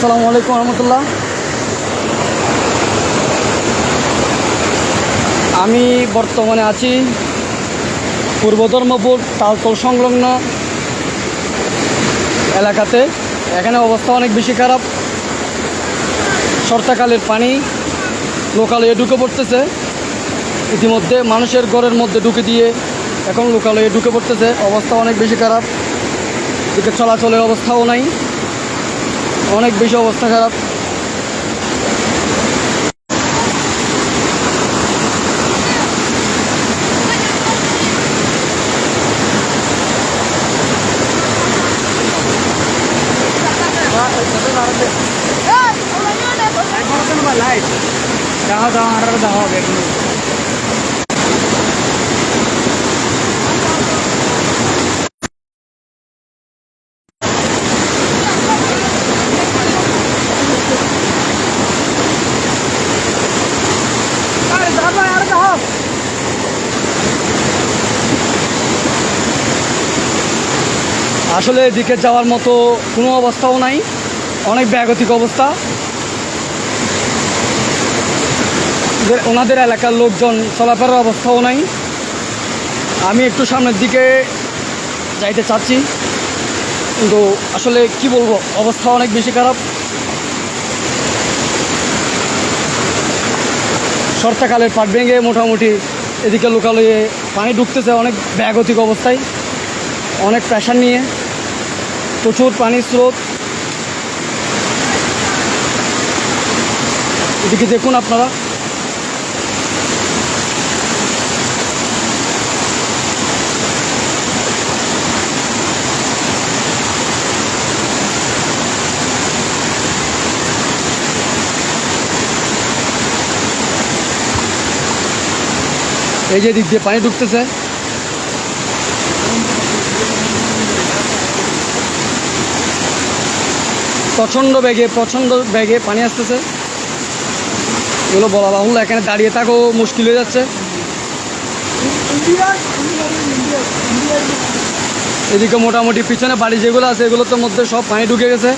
আসসালামু আলাইকুম রহমতুল্লাহ। আমি বর্তমানে আছি পূর্ব ধর্মপুর তালতল সংলগ্ন এলাকাতে। এখানে অবস্থা অনেক বেশি খারাপ। শর্তাকালের পানি লোকালয়ে ঢুকে পড়তেছে। ইতিমধ্যে মানুষের ঘরের মধ্যে ঢুকে দিয়ে এখন লোকালয়ে ঢুকে পড়তেছে। অবস্থা অনেক বেশি খারাপ। এদিকে চলাচলের অবস্থাও নাই। অনেক বেশি অবস্থা খারাপ। যাওয়া যাওয়া আর যাওয়া হবে। আসলে এদিকে যাওয়ার মতো কোনো অবস্থাও নাই। অনেক ব্যাগতিক অবস্থা। ওনাদের এলাকার লোকজন, চলাফেরার অবস্থাও নাই। আমি একটু সামনের দিকে যাইতে চাচ্ছি। কিন্তু আসলে কি বলব, অবস্থা অনেক বেশি খারাপ। শর্তাকালের পাট ভেঙে মোটামুটি এদিকে লোকালয়ে পানি ঢুকতেছে অনেক ব্যাগতিক অবস্থায়। অনেক প্রেশার নিয়ে। প্রচুর পানির স্রোত এদিকে দেখুন আপনারা এই যে দিক দিয়ে পানি ঢুকতেছে প্রচণ্ড বেগে প্রচণ্ড বেগে পানি আসতেছে। এগুলো বলা বাহুল এখানে দাঁড়িয়ে থাকো, মুশকিল হয়ে যাচ্ছে। এদিকে মোটামুটি পিছনে বাড়ি যেগুলো আছে এগুলোর মধ্যে সব পানি ঢুকে গেছে।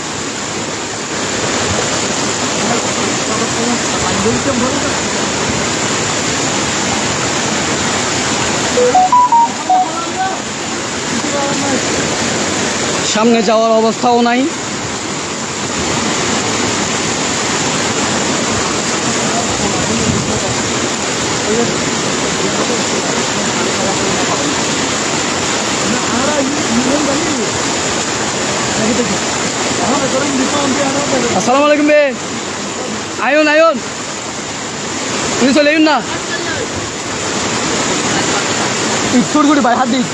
সামনে যাওয়ার অবস্থাও নাই। আসসালামু আলাইকুম বে। আয়ন আয়ন। তুমি চলে না? ইটুর গুড়ি ভাই হাত দিই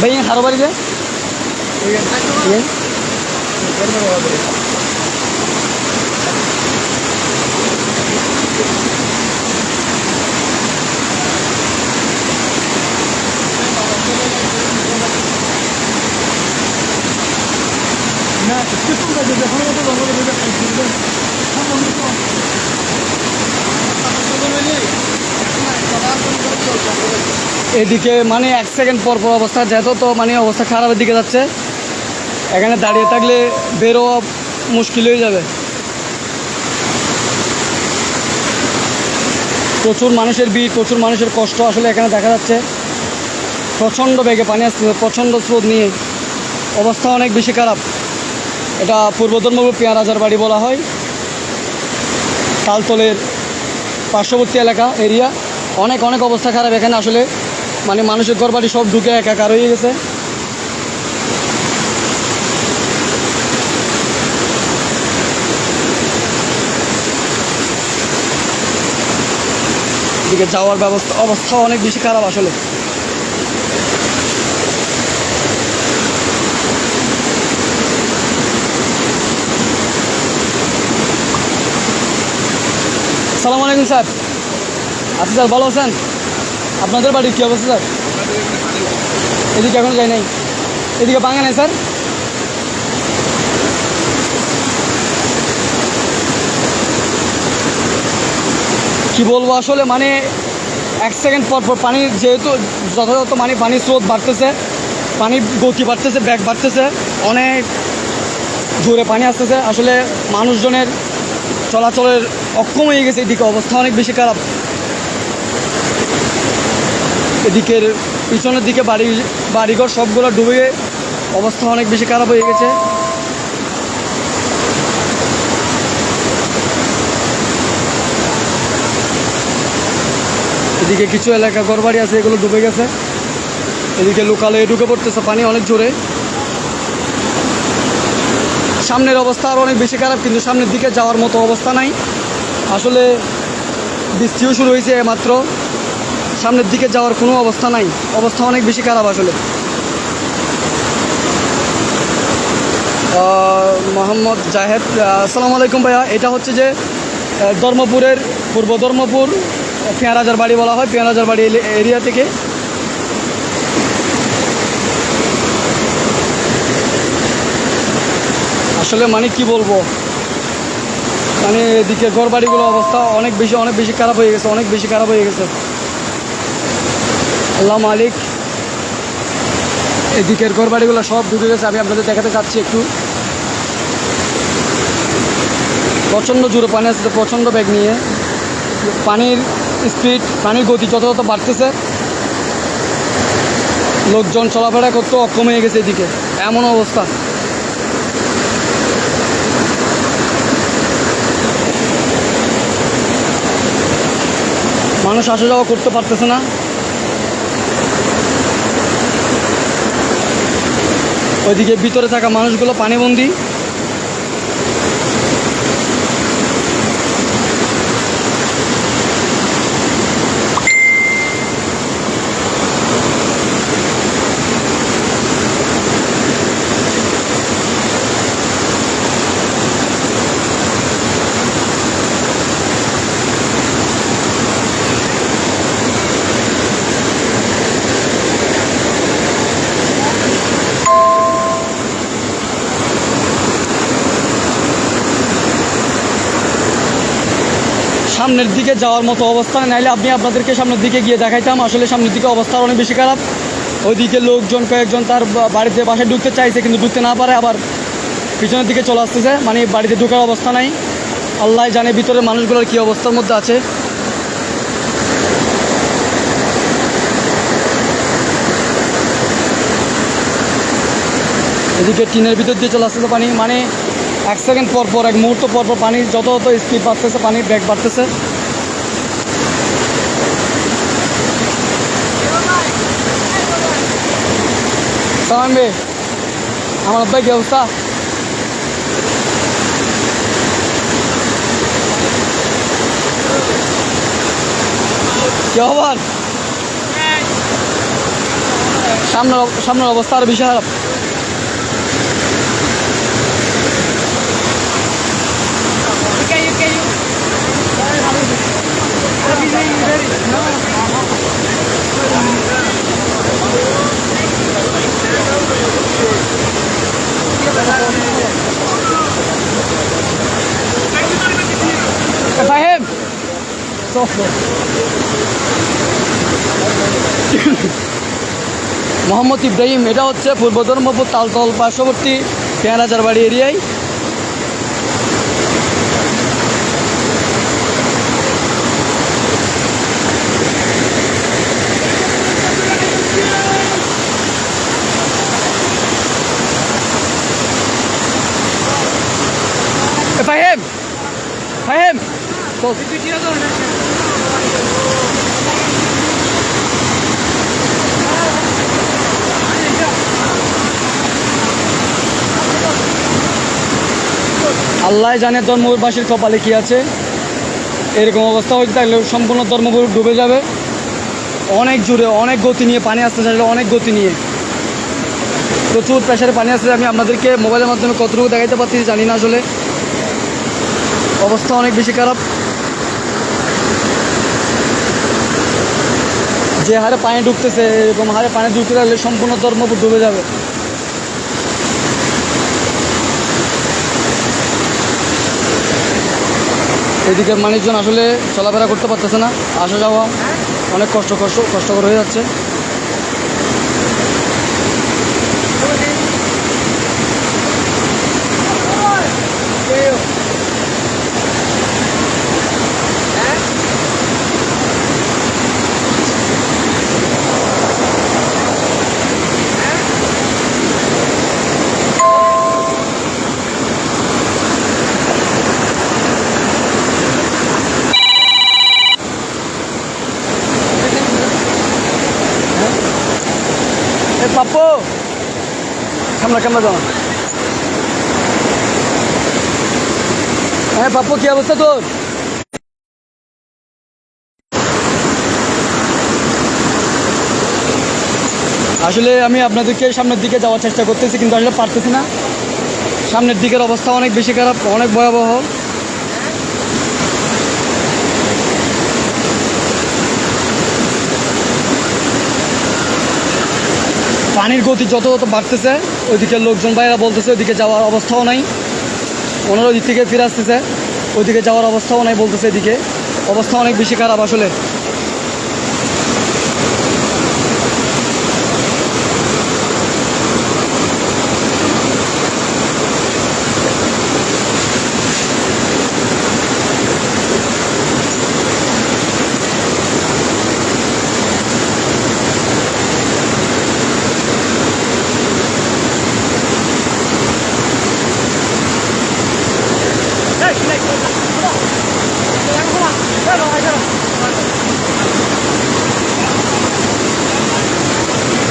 ভাই হারো বাড়ি যে। এদিকে মানে এক সেকেন্ড পর পর অবস্থা যেহেতু তো মানে অবস্থা খারাপের দিকে যাচ্ছে এখানে দাঁড়িয়ে থাকলে বেরো মুশকিল হয়ে যাবে। প্রচুর মানুষের ভিড়, প্রচুর মানুষের কষ্ট আসলে এখানে দেখা যাচ্ছে। প্রচণ্ড বেগে পানি আসতেছে, প্রচণ্ড স্রোত নিয়ে। অবস্থা অনেক বেশি খারাপ। এটা পূর্ব ধর্মপুর পেয়ারাজার বাড়ি বলা হয়। তালতলের পার্শ্ববর্তী এলাকা, এরিয়া। অনেক অনেক অবস্থা খারাপ এখানে আসলে। মানে মানুষের ঘর বাড়ি সব ঢুকে একাকার হয়ে গেছে। এদিকে যাওয়ার ব্যবস্থা অবস্থা অনেক বেশি খারাপ আসলে। সালাম আলাইকুম, স্যার। আচ্ছা স্যার, ভালো আছেন? আপনাদের বাড়ির কী অবস্থা, স্যার? এদিকে এখনও যাই নাই। এদিকে বাঙা নাই, স্যার? কি বলব আসলে মানে এক সেকেন্ড পর পর পানির যেহেতু যথাযথ মানে পানির স্রোত বাড়তেছে পানির গতি বাড়তেছে ব্যাগ বাড়তেছে, অনেক জোরে পানি আসতেছে। আসলে মানুষজনের চলাচলের অক্ষম হয়ে গেছে এদিকে, অবস্থা অনেক বেশি খারাপ। এদিকের পিছনের দিকে বাড়ি, বাড়িঘর সবগুলো ডুবে অবস্থা অনেক বেশি খারাপ হয়ে গেছে। এদিকে কিছু এলাকা ঘরবাড়ি আছে, এগুলো ডুবে গেছে। এদিকে লোকালে ঢুকে পড়তেছে পানি অনেক জোরে। সামনের অবস্থা আরও অনেক বেশি খারাপ, কিন্তু সামনের দিকে যাওয়ার মতো অবস্থা নাই। আসলে বৃষ্টিও শুরু হয়েছে মাত্র সামনের দিকে যাওয়ার কোনো অবস্থা নাই। অবস্থা অনেক বেশি খারাপ আসলে। মোহাম্মদ জাহেদ আসসালামু আলাইকুম ভাইয়া। এটা হচ্ছে যে ধর্মপুরের, পূর্ব ধর্মপুর পেঁয়ারাজার বাড়ি বলা হয়, পেঁয়ারাজার বাড়ি এরিয়া থেকে। আসলে মানে কি বলব? মানে এদিকে ঘর বাড়িগুলো অবস্থা অনেক বেশি অনেক বেশি খারাপ হয়ে গেছে, অনেক বেশি খারাপ হয়ে গেছে। আল্লাহ মালিক, এদিকের ঘর বাড়িগুলো সব ডুবে গেছে, আমি আপনাদের দেখাতে চাচ্ছি একটু। প্রচণ্ড জোরে পানি আসছে, প্রচণ্ড ব্যাগ নিয়ে। পানির স্পিড, পানির গতি যথাযথ বাড়তেছে। লোকজন চলাফেরা করতে অক্ষম হয়ে গেছে এদিকে। এমন অবস্থা। মানুষ আসা যাওয়া করতে পারতেছে না। ওইদিকে ভিতরে থাকা মানুষগুলো পানিবন্দি। সামনের দিকে যাওয়ার মতো অবস্থা। নাইলে আপনি আপনাদেরকে সামনের দিকে গিয়ে দেখাইতাম। আসলে সামনের দিকে অবস্থা অনেক বেশি খারাপ। ওইদিকে লোকজন, কয়েকজন তার বাড়িতে বাসায় ঢুকতে চাইছে, কিন্তু ঢুকতে না পারে, আবার পিছনের দিকে চলে আসতেছে। মানে বাড়িতে ঢোকার অবস্থা নাই। আল্লাহ জানে ভিতরে মানুষগুলোর কী অবস্থার মধ্যে আছে। এদিকে টিনের ভিতর দিয়ে চলে আসতেছে পানি। মানে এক সেকেন্ড পর পর, এক মুহূর্ত পর পর পানির যত যত স্পিড বাড়তেছে, পানির ব্যাগ বাড়তেছে। আমার আব্বাই কি অবস্থা? সামনের সামনের অবস্থা আর বেশি খারাপ ফাহিম মোহাম্মদ ইব্রাহিম এটা হচ্ছে পূর্ব ধর্মপুর তালতল পার্শ্ববর্তী পেয়ারাজার বাড়ি এরিয়ায়। এ ফাহিম ফাহিম। আল্লাহ জানে ধর্মপুরবাসীর কপালে কি আছে। এরকম অবস্থা হয়েছে তাহলে সম্পূর্ণ ধর্মপুর ডুবে যাবে। অনেক জোরে অনেক গতি নিয়ে পানি আসতে চাইলে অনেক গতি নিয়ে। প্রচুর প্রেশারে পানি আসছে আমি আপনাদেরকে মোবাইলের মাধ্যমে কতটুকু দেখাইতে পারছি জানি না আসলে। অবস্থা অনেক বেশি খারাপ। যে হারে পানি ঢুকতেছে, এরকম হারে পানি ঢুকতে থাকলে সম্পূর্ণ ধর্মপুর ডুবে যাবে। এদিকে মানুষজন আসলে চলাফেরা করতে পারতেছে না। আসা যাওয়া অনেক কষ্ট কষ্ট কষ্টকর হয়ে যাচ্ছে এ পাপ্পু সামনে হ্যাঁ পাপ্পু কি অবস্থা তোর আসলে আমি আপনাদেরকে সামনের দিকে যাওয়ার চেষ্টা করতেছি, কিন্তু আসলে পারতেছি না। সামনের দিকের অবস্থা অনেক বেশি খারাপ, অনেক ভয়াবহ। পানির গতি যত যত বাড়তেছে, ওইদিকে লোকজন বাইরা বলতেছে, ওইদিকে যাওয়ার অবস্থাও নাই। ওনারা দিক থেকে ফিরে আসতেছে, ওইদিকে যাওয়ার অবস্থাও নাই বলতেছে এদিকে। অবস্থা অনেক বেশি খারাপ আসলে।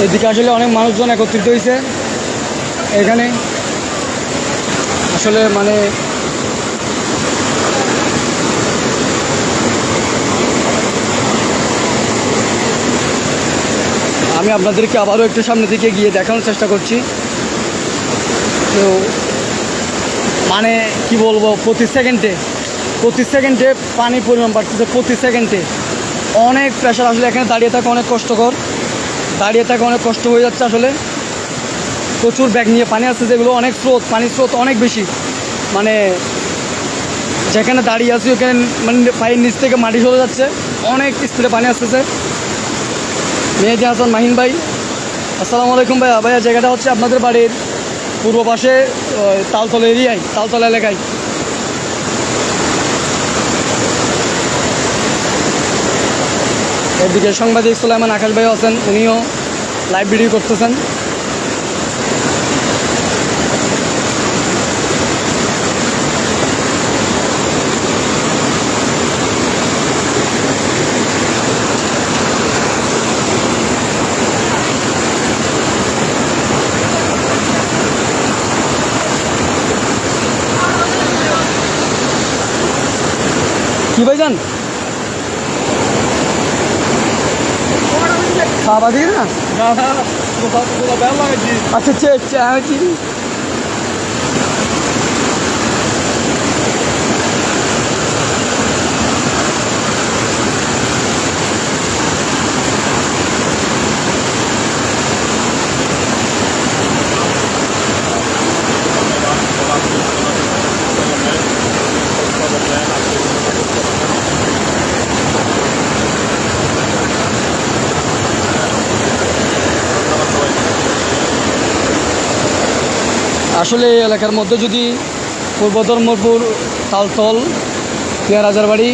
এদিকে আসলে অনেক মানুষজন একত্রিত হয়েছে এখানে আসলে মানে আমি আপনাদেরকে আবারও একটু সামনে দিকে গিয়ে দেখানোর চেষ্টা করছি। তো মানে কি বলব, প্রতি সেকেন্ডে প্রতি সেকেন্ডে পানির পরিমাণ বাড়তেছে, প্রতি সেকেন্ডে। অনেক প্রেশার আসলে এখানে দাঁড়িয়ে থাকা অনেক কষ্টকর। দাঁড়িয়ে থাকা অনেক কষ্ট হয়ে যাচ্ছে আসলে। প্রচুর ব্যাগ নিয়ে পানি আসছে যেগুলো অনেক স্রোত, পানির স্রোত অনেক বেশি। মানে যেখানে দাঁড়িয়ে আছি, ওখানে মানে পায়ের নিচ থেকে মাটি সরে যাচ্ছে। অনেক স্পিডে পানি আসতেছে। মেহেদি হাসান, মাহিন ভাই, আসসালামু আলাইকুম ভাইয়া। ভাইয়া, জায়গাটা হচ্ছে আপনাদের বাড়ির পূর্ব পাশে তালতলা এরিয়ায়, তালতলা এলাকায়। এদিকে সাংবাদিক সুলাইমান আকাশ ভাই আছেন উনিও লাইভ ভিডিও করতেছেন। কি ভাইজান? খাওয়া দিয়ে না আচ্ছা আচ্ছা আচ্ছা আমি কি আসলে এই এলাকার মধ্যে যদি পূর্ব ধর্মপুর, তালতল পেয়ারাজার বাড়ি,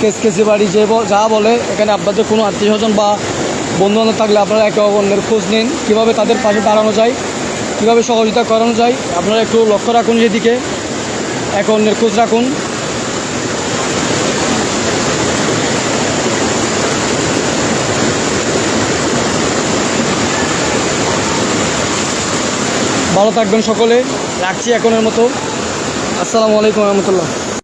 কেসকেসি বাড়ি যে যা বলে, এখানে আপনাদের কোনো আত্মীয় স্বজন বা বন্ধু বান্ধব থাকলে আপনারা একে অন্যের খোঁজ নিন। কীভাবে তাদের পাশে দাঁড়ানো যায়, কীভাবে সহযোগিতা করানো যায়, আপনারা একটু লক্ষ্য রাখুন যেদিকে একে অন্যের খোঁজ রাখুন। ভালো থাকবেন সকলে। রাখছি এখনের মতো। আসসালামু আলাইকুম রহমতুল্লাহ।